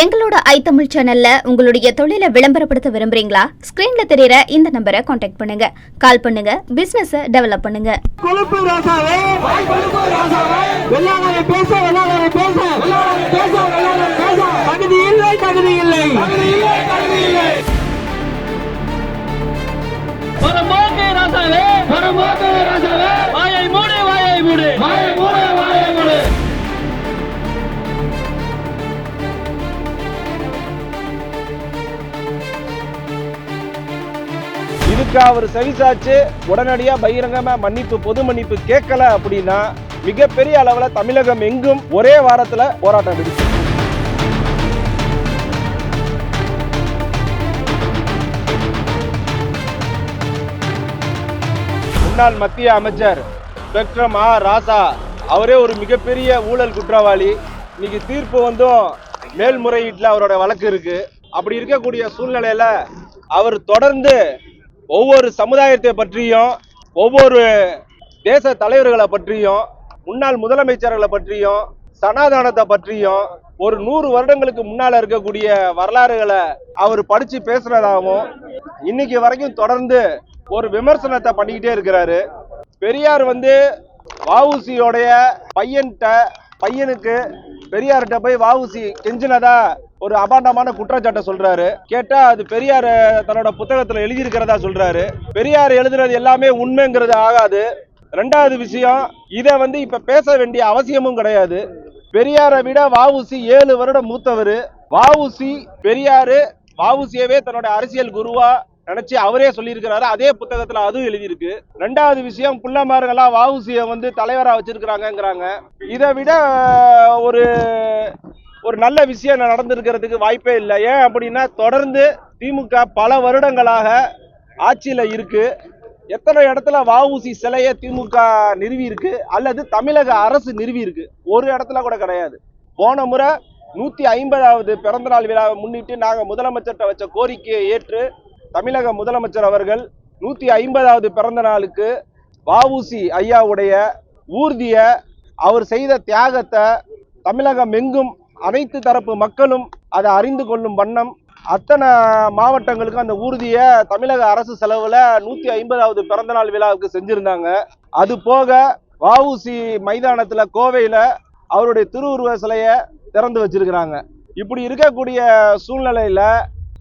எங்களோட ஐ தமிழ் சேனல்ல உங்களுடைய தொழிலை விளம்பரப்படுத்த விரும்புறீங்களா? ஸ்கிரீன்ல தெரியற இந்த நம்பரை காண்டாக்ட் பண்ணுங்க. கால் பண்ணுங்க. பிசினஸ் டெவலப் பண்ணுங்க. இதுக்கு அவர் செவிசாச்சு உடனடியா பகிரங்கமா மன்னிப்பு பொது மன்னிப்பு கேட்கல அப்படின்னா மிகப்பெரிய அளவில் தமிழகம் எங்கும் ஒரே வாரத்தில் போராட்டம் வெடிச்சு முன்னாள் மத்திய அமைச்சர் ஸ்பெக்ட்ரம் ஆ. ராசா அவரே ஒரு மிகப்பெரிய ஊழல் குற்றவாளி. இன்னைக்கு தீர்ப்பு வந்தும் மேல்முறையீட்டில் அவரோட வழக்கு இருக்கு. அப்படி இருக்கக்கூடிய சூழ்நிலையில அவர் தொடர்ந்து ஒவ்வொரு சமுதாயத்தை பற்றியும் ஒவ்வொரு தேச தலைவர்களை பற்றியும் முன்னாள் முதலமைச்சர்களை பற்றியும் சனாதனத்தை பற்றியும் ஒரு நூறு வருடங்களுக்கு முன்னால இருக்கக்கூடிய வரலாறுகளை அவர் படிச்சு பேசுனதாகவும் இன்னைக்கு வரைக்கும் தொடர்ந்து ஒரு விமர்சனத்தை பண்ணிக்கிட்டே இருக்கிறாரு. பெரியார் வந்து வஉசியோடைய பையன்கிட்ட பையனுக்கு பெரியார்கிட்ட போய் வஉசி கெஞ்சினதா ஒரு அபாண்டமான குற்றச்சாட்டை சொல்றாரு. கேட்டா அது பெரியார் தன்னோட புத்தகத்துல எழுதியிருக்கிறதா சொல்றாரு. பெரியார் எழுதுறது எல்லாமே உண்மைங்கிறது ஆகாது. ரெண்டாவது விஷயம் இதை வந்து இப்ப பேச வேண்டிய அவசியமும் கிடையாது. பெரியாரை விட வாவுசி ஏழு வருடம் மூத்தவர். வாவுசி பெரியாரு வாவுசியவே தன்னோட அரசியல் குருவா நினைச்சு அவரே சொல்லியிருக்கிறாரு. அதே புத்தகத்துல அதுவும் எழுதியிருக்கு. ரெண்டாவது விஷயம் புள்ளமார்கள்லாம் வாவுசிய வந்து தலைவரா வச்சிருக்கிறாங்கிறாங்க இதை விட ஒரு ஒரு நல்ல விஷயம் நடந்திருக்கிறதுக்கு வாய்ப்பே இல்லை. ஏன் அப்படின்னா தொடர்ந்து திமுக பல வருடங்களாக ஆட்சியில் இருக்கு. எத்தனை இடத்துல வஉசி சிலையை திமுக நிறுவி இருக்கு அல்லது தமிழக அரசு நிறுவி இருக்கு? ஒரு இடத்துல கூட கிடையாது. போன முறை நூற்றி ஐம்பதாவது பிறந்தநாள் விழாவை முன்னிட்டு நாங்கள் முதலமைச்சர்கிட்ட வச்ச கோரிக்கையை ஏற்று தமிழக முதலமைச்சர் அவர்கள் நூற்றி ஐம்பதாவது பிறந்த நாளுக்கு வஉசி ஐயாவுடைய ஊர்தியை அவர் செய்த தியாகத்தை தமிழகம் எங்கும் அனைத்து தரப்பு மக்களும் அதை அறிந்து கொள்ளும் வண்ணம் அத்தனை மாவட்டங்களுக்கு அந்த ஊர்தியை தமிழக அரசு செலவில் நூத்தி ஐம்பதாவது பிறந்தநாள் விழாவுக்கு செஞ்சிருந்தாங்க. அது போக வஉசி மைதானத்துல கோவையில அவருடைய திருவுருவ சிலையை திறந்து வச்சிருக்கிறாங்க. இப்படி இருக்கக்கூடிய சூழ்நிலையில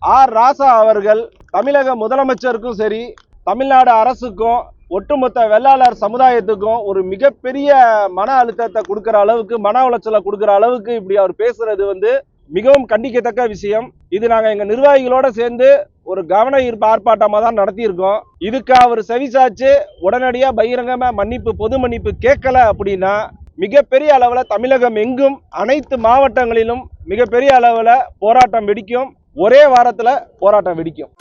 ஆர் ராசா அவர்கள் தமிழக முதலமைச்சருக்கும் சரி தமிழ்நாடு அரசுக்கும் ஒட்டுமொத்த வெள்ளாளர் சமுதாயத்துக்கும் ஒரு மிகப்பெரிய மன அழுத்தத்தை கொடுக்குற அளவுக்கு மன உளைச்சலை கொடுக்குற அளவுக்கு இப்படி அவர் பேசுறது வந்து மிகவும் கண்டிக்கத்தக்க விஷயம். இது நாங்க எங்க நிர்வாகிகளோட சேர்ந்து ஒரு கவன ஈர்ப்பு ஆர்ப்பாட்டமா தான் நடத்தியிருக்கோம். இதுக்கு அவர் செவிசாச்சு உடனடியா பகிரங்கமா மன்னிப்பு பொது மன்னிப்பு கேட்கல அப்படின்னா மிகப்பெரிய அளவுல தமிழகம் எங்கும் அனைத்து மாவட்டங்களிலும் மிகப்பெரிய அளவுல போராட்டம் வெடிக்கும். ஒரே வாரத்துல போராட்டம் வெடிக்கும்.